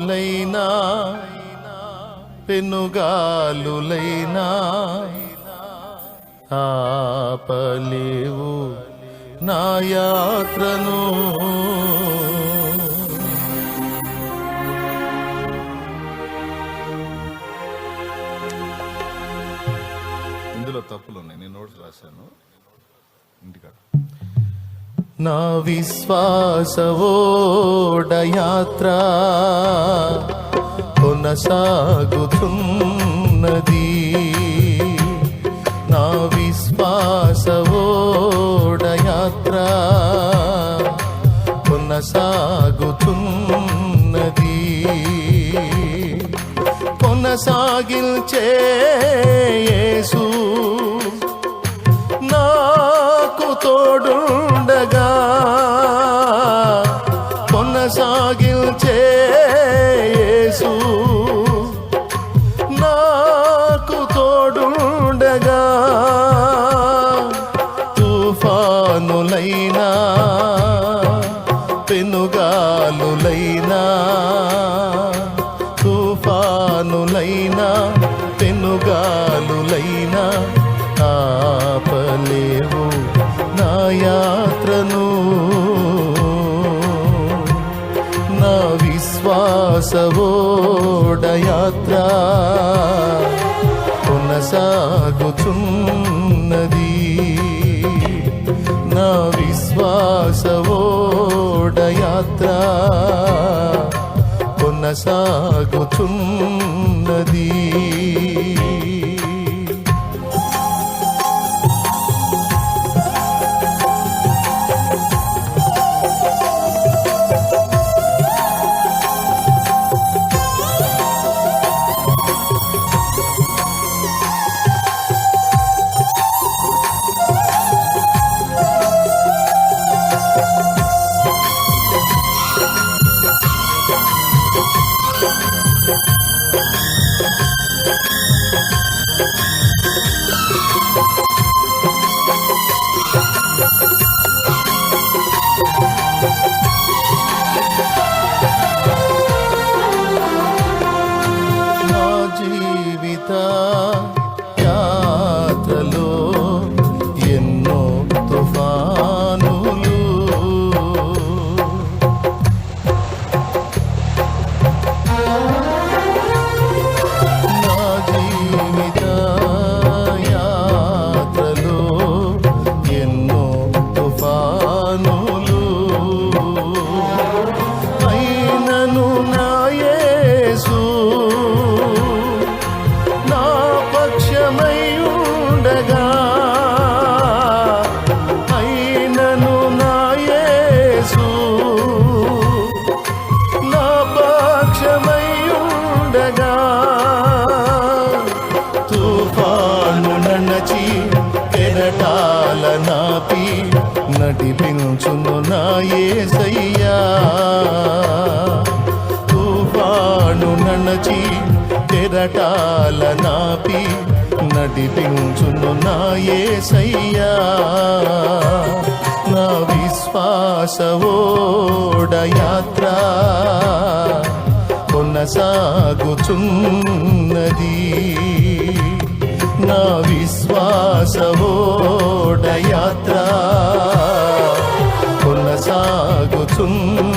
తుఫానులైనా పెనుగాలులైనా ఆపలేవు నా యాత్రను. ఇందులో తప్పులు ఉన్నాయి నేను నోట్స్ రాశాను. ఇంటికాడ. నా విశ్వాసవోడయాత్ర కొనసాగుతున్నది. నా విశ్వాసవోడయాత్ర కొనసాగుతున్నది. కొనసాగిల్చే యేసు నాకు తోడు తుఫానులైనా పెనుగాలులైనా తుఫానులైనా పెనుగాలులైనా ఆపలేవు నా యాత్రను. నా విశ్వాసవోడయాత్ర కొనసాగుచున్నది యాత్ర కొనసాగుచున్నది నా నడిపించును నా యేసయ్యా తుఫాను నడచి తెరటాల నాపి నడిపించును నా యేసయ్యా నా విశ్వాసవోడయాత్ర కొనసాగుచున్నది. నా విశ్వాసవోడయాత్ర 춤